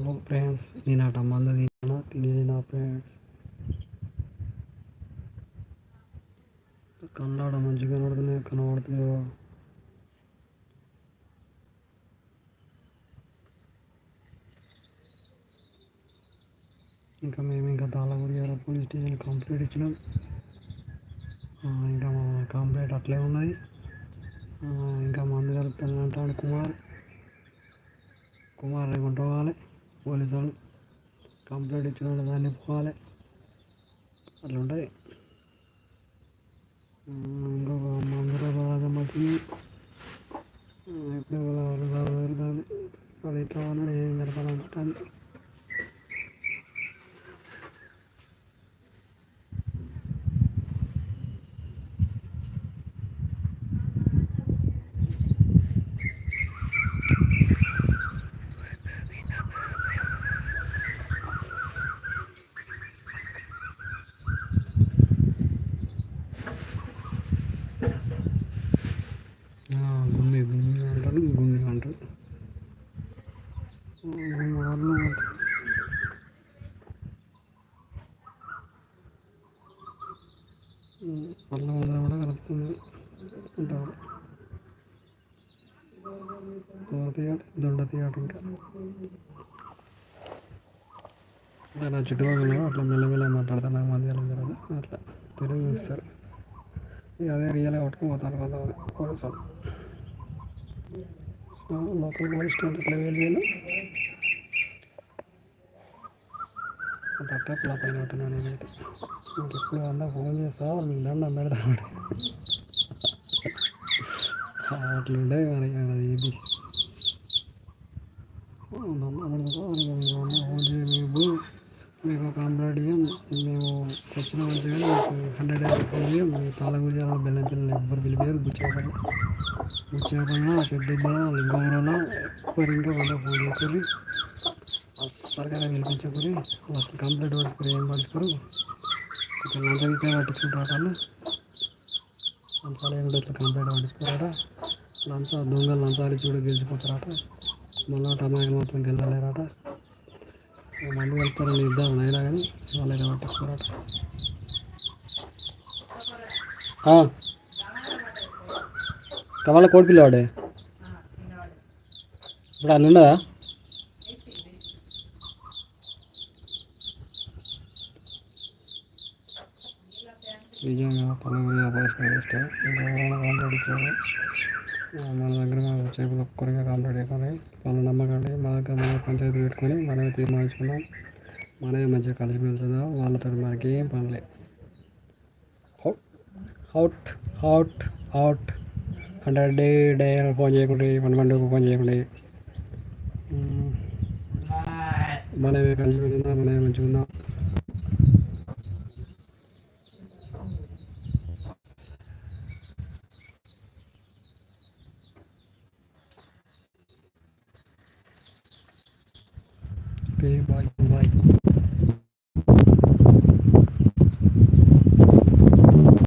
Hello friends నేను అట మందు తిన్నా తినేది నా ఫ్రెండ్స్ కన్నాడ మంచిగా కనబడుతున్నాయి కనబడుతున్నాయో ఇంకా మేము ఇంకా తాళగురియాల పోలీస్ స్టేషన్ కంప్లీట్ ఇచ్చినాం. ఇంకా మా కంప్లీట్ అట్లే ఉన్నది. ఇంకా మందు కలుపుతాను అంటాడు కుమార్. కుమార్ రేపు పోవాలి పోలీసు వాళ్ళు కంప్లైంట్ ఇచ్చిన వాళ్ళు దాన్ని నింపుకోవాలి అట్లా ఉంటుంది ఇంకొక మందుల బాగా మట్టి ఎప్పుడు వాళ్ళు వాళ్ళు ఎట్లా ఉన్నాడు ఏం జరపాలంటే తీయట దొండ తీయట ఇంకా ఇంకా నా చుట్టుపక్కల అట్లా మెల్లమెల్ల మాట్లాడతాను నాకు మధ్య జరగదు అట్లా తెలుగు చూస్తారు ఇక అదే రియల్గా పట్టుకుని పోతాను కొంతమంది పోలీసులు సో లోకల్ పోలీస్ స్టేషన్ ఇట్లా వెళ్ళి తట్టే ఫ్లాప్ అయినట్టున్నాను నేనైతే ఇంకెప్పుడు అన్నా ఫోన్ చేస్తా మీకు దండం పెడతాను అట్లుండే మరి అది ఇది మీకు ఒక హండ్రెడ్ ఇయ్యం మేము వచ్చిన మంచిగా మీకు హండ్రెడ్ ఫోన్ ఇయ్యం మీ తాళం బెల్లం పిల్లలు ఎవ్వరు పిలిపారు బుచ్చేపల్లి బుచ్చేపల్లి పెద్దబ్బల లింగంలో ఎవరు ఇంకా వాళ్ళ ఫోన్ చేశారు అస్సలుగా పిలిపించకూరి అసలు కంప్లీట్ పట్టుకుని ఏం పట్టుకోరు కొంచెం లంచం ఇస్తే పట్టించుకుంటారు వాళ్ళు లంచాలు ఏమిటో ఇట్లా కంప్లీట్ పట్టించుకోరాట లంచ దొంగలు లంచాలు చూడ గెలిచిపోతారట మళ్ళీ టమాటా మాత్రం గెలలేరట మందు కలుపుతారని ఇద్దాం అయినా కానీ వాళ్ళైతే పట్టించుకోరట కమల కోడి పిల్లవాడే ఇప్పుడు అన్నీ ఉన్నదా నిజంగా పల్లెటూరు వ్యాపారస్తులు ఇష్టం ఇంకా మన దగ్గర మా చేపలు ఒక్కరిగా కాంప్లైంట్ చేయకుండా వాళ్ళని నమ్మకండి మా దగ్గర మన పంచాయతీ పెట్టుకొని మనమే తీర్మానించుకున్నాం. మనమే మంచిగా కలిసి మెలుచుదాం వాళ్ళతో మనకి ఏం పనులే out out out hundred day day phone చేయకుండా వన్ వన్ ఫోన్ చేయకుండా. మనమే కలిసి మెలుచుదాం మనమే మంచిగా ఉందాం Bye. Bye. Knight.